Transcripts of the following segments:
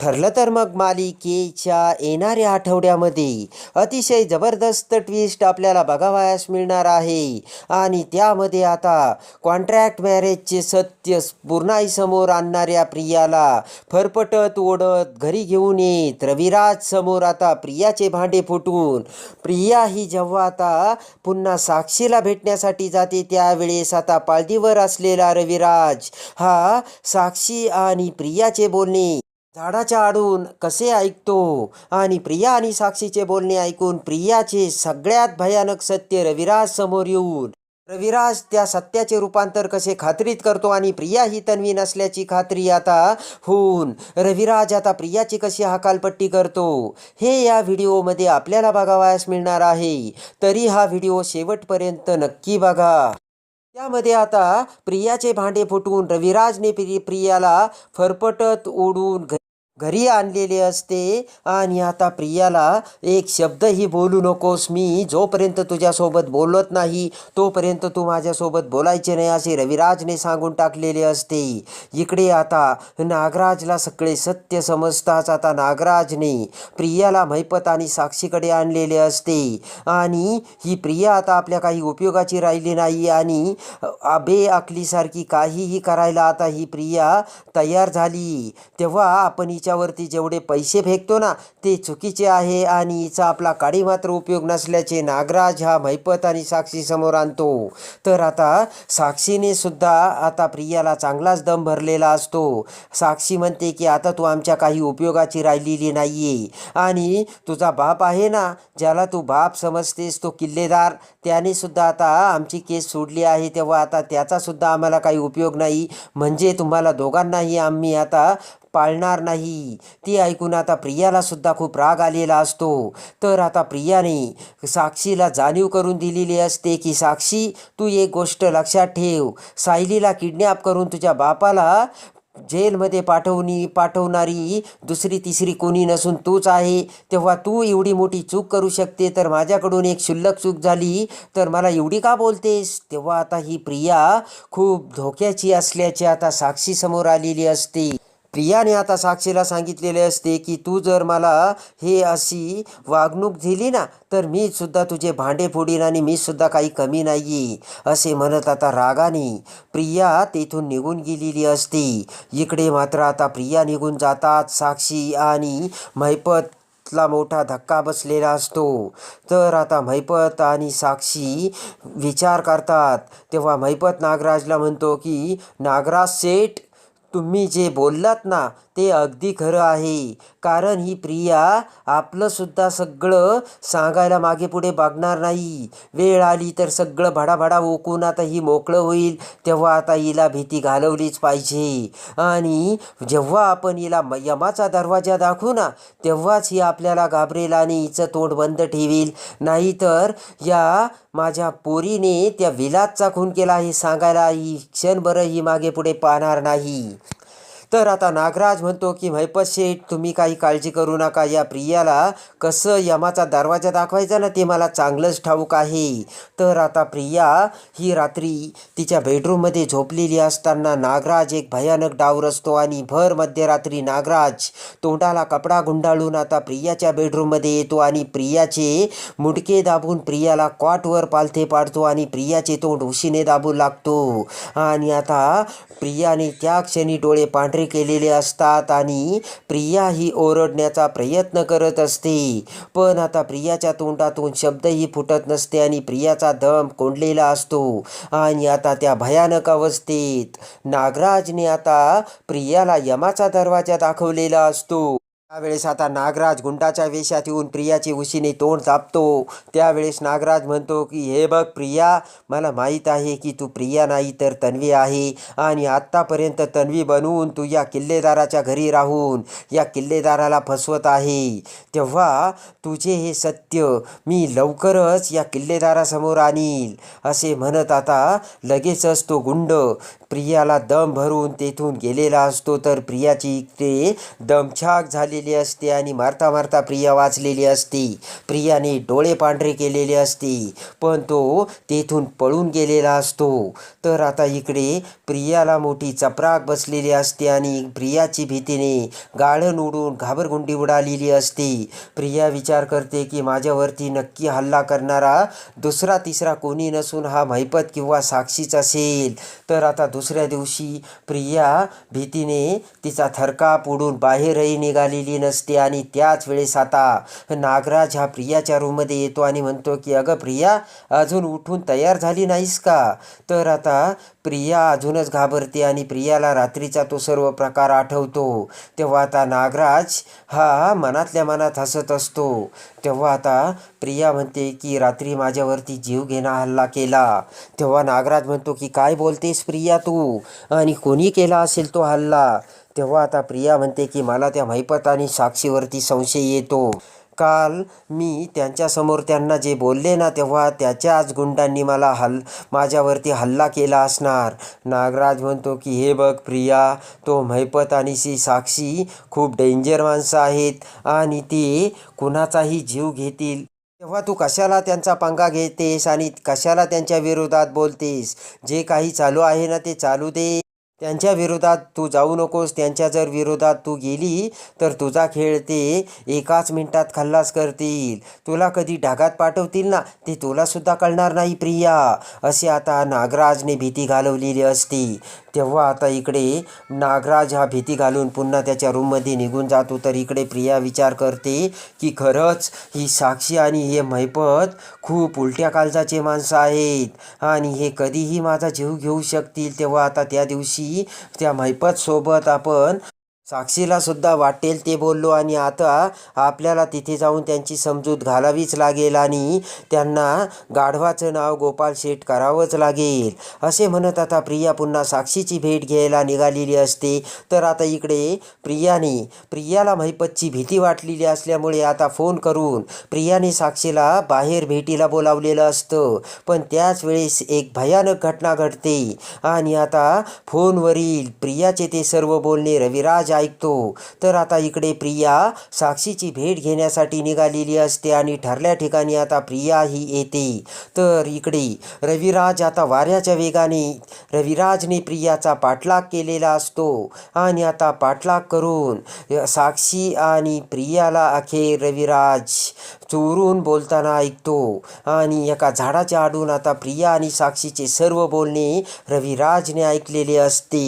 ठरलं तर मग मालिकेच्या येणाऱ्या आठवड्यामध्ये अतिशय जबरदस्त ट्विस्ट आपल्याला बघावयास मिळणार आहे. आणि त्यामध्ये आता कॉन्ट्रॅक्ट मॅरेजचे सत्य पूर्णाई समोर आणणाऱ्या प्रियाला फरफटत ओढत घरी घेऊन येत. रविराज समोर आता प्रियाचे भांडे फुटून प्रिया ही जेव्हा आता पुन्हा साक्षीला भेटण्यासाठी जाते त्यावेळेस आता पालदीवर असलेला रविराज हा साक्षी आणि प्रियाचे बोलणे झाडाच्या आडून कसे ऐकतो? आणि प्रिया आणि साक्षीचे बोलणे ऐकून प्रियाचे सगळ्यात भयानक सत्य रविराज समोर येऊन रविराज त्या सत्याचे रूपांतर कसे खात्रीत करतो आणि प्रिया ही तन्वी नसल्याची खात्री आता होऊन रविराज आता प्रियाची कशी हकालपट्टी करतो? हे या व्हिडिओमध्ये आपल्याला बघावयास मिळणार आहे. तरी हा व्हिडिओ शेवटपर्यंत नक्की बघा. त्यामध्ये आता प्रियाचे भांडे फुटून रविराजने प्रियाला फरफटत ओढून घ घरी आणलेले असते. आणि आता प्रियाला एक शब्दही बोलू नकोस. मी जोपर्यंत तुझ्यासोबत बोलत नाही तोपर्यंत तू माझ्यासोबत बोलायचे नाही असे रविराजने सांगून टाकलेले असते. इकडे आता नागराजला सगळे सत्य समजताच आता नागराजने प्रियाला मैपत आणि साक्षीकडे आणलेले असते. आणि ही प्रिया आता आपल्या काही उपयोगाची राहिली नाही आणि बे अकलीसारखी काहीही करायला आता ही प्रिया तयार झाली. तेव्हा आपण हिच्यावरती जेवढे पैसे फेकतो ना ते चुकीचे आहे आणि हिचा आपला काडी मात्र उपयोग नसल्याचे नागराज हा मैपत आणि साक्षी समोर आणतो. तर आता साक्षीने सुद्धा आता प्रियाला चांगलाच दम भरलेला असतो. साक्षी म्हणते की आता तू आमच्या काही उपयोगाची राहिलेली नाही आहे आणि तुझा बाप आहे ना ज्याला तू बाप समजतेस तो किल्लेदार त्याने सुद्धा आता आमची केस सोडली आहे. तेव्हा आता त्याचा सुद्धा आम्हाला काही उपयोग नाही. म्हणजे तुम्हाला दोघांनाही आम्ही आता पाळणार नाही. ती ऐकून आता प्रियाला सुद्धा खूप राग आलेला असतो. तर आता प्रियाने साक्षीला जाणीव करून दिलेली असते की साक्षी तू एक गोष्ट लक्षात ठेव. सायलीला किडनॅप करून तुझ्या बापाला जेलमध्ये पाठवणी पाठवणारी दुसरी तिसरी कोणी नसून तूच आहे. तेव्हा तू एवढी मोठी चूक करू शकते. तर माझ्याकडून एक शुल्लक चूक झाली. तर मला एवढी का बोलतेस? तेव्हा आता ही प्रिया खूप धोक्याची असल्याची आता साक्षी समोर आलेली असते. प्रियाने आता साक्षीला सांगितलेले असते की तू जर मला हे अशी वागणूक दिली ना तर मी सुद्धा तुझे भांडे फोडीन आणि मी सुद्धा काही कमी नाही असे म्हणत आता रागाने प्रिया तेथून निघून गेलेली असते. इकडे मात्र आता प्रिया निघून जातात साक्षी आणि महिपत ला मोठा धक्का बसलेला असतो. तर आता महिपत आणि साक्षी विचार करतात. तेव्हा महिपत नागराजला म्हणतो की नागराज सेठ तुम्ही जे बोललात ना ते अगदी खरं आहे. कारण ही प्रिया आपलंसुद्धा सगळं सांगायला मागे पुढे बघणार नाही. वेळ आली तर सगळं भडाभडा ओकून आता ही मोकळं होईल तेव्हा आता हिला भीती घालवलीच पाहिजे. आणि जेव्हा आपण हिला म- यमाचा दरवाजा दाखवू ना तेव्हाच ही आपल्याला घाबरेल आणि हिचं तोंड बंद ठेवील. नाहीतर या माझ्या पोरीने त्या विलासचा खून केला हे सांगायला ही क्षणभर ही मागे पुढे पाहणार नाही. तर आता नागराज म्हणतो की महिपत शेठ तुम्ही काही काळजी करू नका. या प्रियाला कसं यमाचा दरवाजा दाखवायचा ना ते मला चांगलंच ठाऊक आहे. तर आता प्रिया ही रात्री तिच्या बेडरूममध्ये झोपलेली असताना नागराज एक भयानक डाव रचतो आणि भर मध्यरात्री नागराज तोंडाला कपडा गुंडाळून आता प्रियाच्या बेडरूममध्ये येतो आणि प्रियाचे मुडके दाबून प्रियाला कॉटवर पालथे पाडतो आणि प्रियाचे तोंड उशीने दाबू लागतो. आणि आता प्रियाने त्या क्षणी डोळे पांढरे केलेले असतात आणि प्रिया ही ओरडण्याचा प्रयत्न करत असते. पण आता प्रियाच्या तोंडातून शब्दही फुटत नसते आणि प्रियाचा दम कोंडलेला असतो. आणि आता त्या भयानक अवस्थेत नागराजने आता प्रियाला यमाचा दरवाजा दाखवलेला असतो. त्यावेळेस आता नागराज गुंडाच्या वेशात येऊन प्रियाची उशीने तोंड तापतो. त्यावेळेस नागराज म्हणतो की हे बघ प्रिया मला माहीत आहे की तू प्रिया नाही तर तन्वी आहे आणि आत्तापर्यंत तन्वी बनवून तू या किल्लेदाराच्या घरी राहून या किल्लेदाराला फसवत आहे. तेव्हा तुझे हे सत्य मी लवकरच या किल्लेदारासमोर आणील असे म्हणत आता लगेचच तो गुंड प्रियाला दम भरून तेथून गेलेला असतो तर प्रियाची इकडे दमछाक झालेली असते आणि मारता मारता प्रिया वाचलेली असते. प्रियाने डोळे पांढरे केलेले असते पण तो तेथून पळून गेलेला असतो. तर आता इकडे प्रियाला मोठी चपराक बसलेली असते आणि प्रियाची भीतीने गाळण उडून घाबरगुंडी उडालेली असते. प्रिया विचार करते की माझ्यावरती नक्की हल्ला करणारा दुसरा तिसरा कोणी नसून हा महिपत किंवा साक्षीच असेल. तर आता दुसऱ्या दिवशी प्रिया भीतीने तिचा थरकाप उडून बाहेरही निघालेली नसते आणि त्याच वेळेस आता नागराज हा प्रियाच्या रूममध्ये येतो आणि म्हणतो की अगं प्रिया अजून उठून तयार झाली नाहीस का? तर आता प्रिया अजूनच घाबरते आणि प्रियाला रात्रीचा तो सर्व प्रकार आठवतो. तेव्हा आता नागराज हा मनातल्या मनात हसत असतो. तेव्हा आता प्रिया म्हणते की रात्री माझ्यावरती जीव घेणा हल्ला केला. तेव्हा नागराज म्हणतो की काय बोलतेस प्रिया तू. आणि कोणी केला असेल तो हल्ला? तेव्हा आता प्रिया म्हणते की मला त्या महिपत आणि साक्षीवरती संशय येतो. काल मी त्यांच्यासमोर त्यांना जे बोलले ना तेव्हा त्याच्याच गुंडांनी मला हल माझ्यावरती हल्ला केला असणार. नागराज म्हणतो की हे बघ प्रिया तो महिपत आणि सी साक्षी खूप डेंजर माणसं आहेत आणि ते कुणाचाही जीव घेतील. तेव्हा तू कशाला त्यांचा पंगा घेतेस आणि कशाला त्यांच्या विरोधात बोलतेस? जे काही चालू आहे ना ते चालू दे. त्यांच्या विरोधात तू जाऊ नकोस. त्यांच्या जर विरोधात तू गेली तर तुझा खेळ ते एकाच मिनिटात खल्लास करतील. तुला कधी ढागात पाठवतील ना ते तुलासुद्धा कळणार नाही प्रिया. असे आता नागराजने भीती घालवलेली असते. तेव्हा आता इकडे नागराज हा भीती घालून पुन्हा त्याच्या रूममध्ये निघून जातो. तर इकडे प्रिया विचार करते की खरंच ही साक्षी आणि हे मैपत खूप उलट्या काळजाचे माणसं आहेत. आणि हे कधीही माझा जीव घेऊ शकतील. तेव्हा आता त्या दिवशी त्या मैपतसोबत सोबत आपण साक्षीला सुद्धा वाटेल ते बोललो आणि आता आपल्याला तिथे जाऊन त्यांची समजूत घालावीच लागेल आणि त्यांना गाढवाचं नाव गोपाल शेठ करावंच लागेल. असे म्हणत आता प्रिया पुन्हा साक्षीची भेट घ्यायला निघालेली असते. तर आता इकडे प्रियाने प्रियाला महिपतची भीती वाटलेली असल्यामुळे आता फोन करून प्रियाने साक्षीला बाहेर भेटीला बोलावलेलं असतं. पण त्याच वेळेस एक भयानक घटना घडते आणि आता फोनवरील प्रियाचे ते सर्व बोलणे रविराज ऐकतो. तर आता इकडे प्रिया साक्षीची भेट घेण्यासाठी निघालेली असते आणि ठरल्या ठिकाणी आता प्रिया ही येते. तर इकडे रविराज आता वाऱ्याच्या वेगाने रविराजने प्रियाचा पाठलाग केलेला असतो आणि आता पाठलाग करून साक्षी आणि प्रियाला अखेर रविराज चोरून बोलताना ऐकतो आणि एका झाडाच्या आडून आता प्रिया आणि साक्षीचे सर्व बोलणे रविराजने ऐकलेले असते.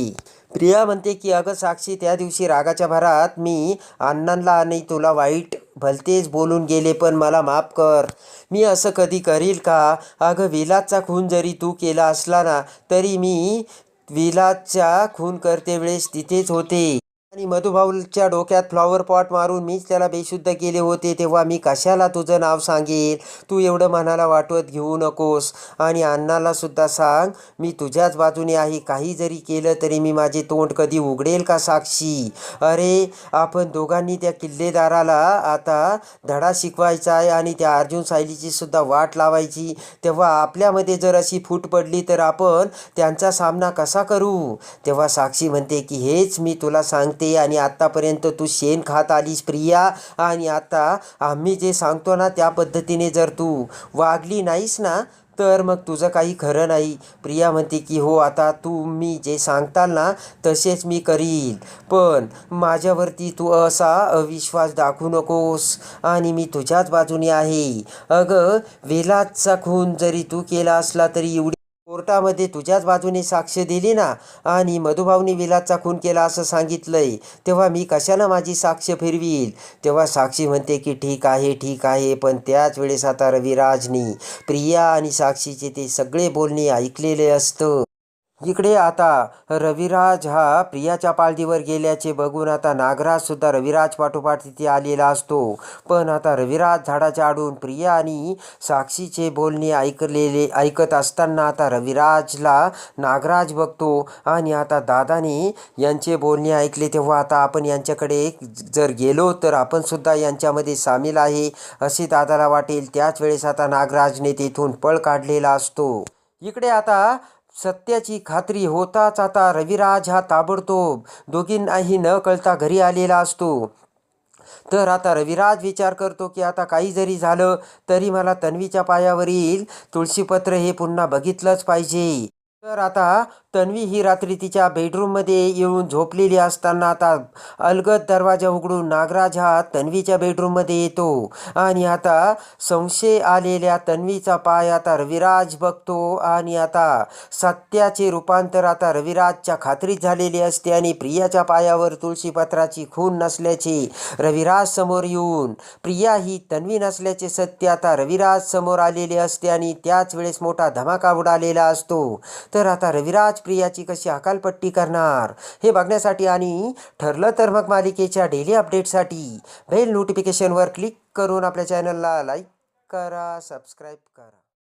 प्रिया म्हणते की अगं साक्षी त्या दिवशी रागाच्या भरात मी अण्णांना आणि तुला वाईट भलतेच बोलून गेले पण मला माफ कर. मी असं कधी करील का? अगं विलासचा खून जरी तू केला असला ना तरी मी विलासच्या खून करते वेळेस तिथेच होते. आणि मधुभाऊच्या डोक्यात फ्लॉवर पॉट मारून मीच त्याला बेशुद्ध केले होते तेव्हा मी कशाला तुझं नाव सांगेल? तू एवढं मनाला वाटवत घेऊ नकोस. आणि अण्णाला सुद्धा सांग मी तुझ्याच बाजूने आहे. काही जरी केलं तरी मी माझे तोंड कधी उघडेल का साक्षी? अरे आपण दोघांनी त्या किल्लेदाराला आता धडा शिकवायचा आहे आणि त्या अर्जुन सायलीची सुद्धा वाट लावायची. तेव्हा आपल्यामध्ये जर अशी फूट पडली तर आपण त्यांचा सामना कसा करू? तेव्हा साक्षी म्हणते की हेच मी तुला सांग करते आणि आत्तापर्यंत तू शेण खात आलीस प्रिया. आणि आता आम्ही जे सांगतो ना त्या पद्धतीने जर तू वागली नाहीस ना तर मग तुझं काही खरं नाही. प्रिया म्हणते की हो आता तू मी जे सांगताल ना तसेच मी करील. पण माझ्यावरती तू असा अविश्वास दाखवू नकोस आणि मी तुझ्याच बाजूने आहे. अगं वेलाचा खून जरी तू केला असला तरी एवढी कोर्टामध्ये तुझ्याच बाजूने साक्ष दिली ना? आणि मधुभाऊनी विलासचा खून केला असं सांगितलंय. तेव्हा मी कशाला माझी साक्ष फिरवील? तेव्हा साक्षी म्हणते की ठीक आहे ठीक आहे पण त्याच वेळेस आता रविराजनी प्रिया आणि साक्षीचे ते सगळे बोलणे ऐकलेले असतं. इकडे आता रविराज हा प्रियाच्या पालदीवर गेल्याचे बघून आता नागराज सुद्धा रविराज पाठोपाठ तिथे आलेला असतो. पण आता रविराज झाडाच्या आडून प्रिया आणि साक्षीचे बोलणे ऐकलेले ऐकत असताना आता रविराजला नागराज बघतो आणि आता दादाने यांचे बोलणे ऐकले तेव्हा आता आपण यांच्याकडे जर गेलो तर आपण सुद्धा यांच्यामध्ये सामील आहे असे दादाला वाटेल. त्याच वेळेस आता नागराजने तेथून पळ काढलेला असतो. इकडे आता सत्याची खात्री होताच आता रविराज हा ताबडतोब दोघींनाही न कळता घरी आलेला असतो. तर आता रविराज विचार करतो की आता काही जरी झालं तरी मला तन्वीच्या पायावरील तुळशीपत्र हे पुन्हा बघितलंच पाहिजे. तर आता तन्वी ही रात्री तिच्या बेडरूममध्ये येऊन झोपलेली असताना आता अलगद दरवाजा उघडून नागराज हा तन्वीच्या बेडरूममध्ये येतो. आणि आता संशय आलेल्या तन्वीचा पाय आता रविराज बघतो आणि आता सत्याचे रूपांतर आता रविराजच्या खात्रीत झालेली असते आणि प्रियाच्या पायावर तुळशीपत्राची खून नसल्याचे रविराज समोर येऊन प्रिया ही तन्वी नसल्याचे सत्य आता रविराज समोर आलेले असते आणि त्याच वेळेस मोठा धमाका उडालेला असतो. तर आता रविराज प्रियाची कशी अकालपट्टी करणार? हे बघण्यासाठी आणि ठरलं तर मग मालिकेच्या डेली अपडेटसाठी बेल नोटिफिकेशनवर क्लिक करून आपल्या चॅनलला लाईक करा सबस्क्राईब करा.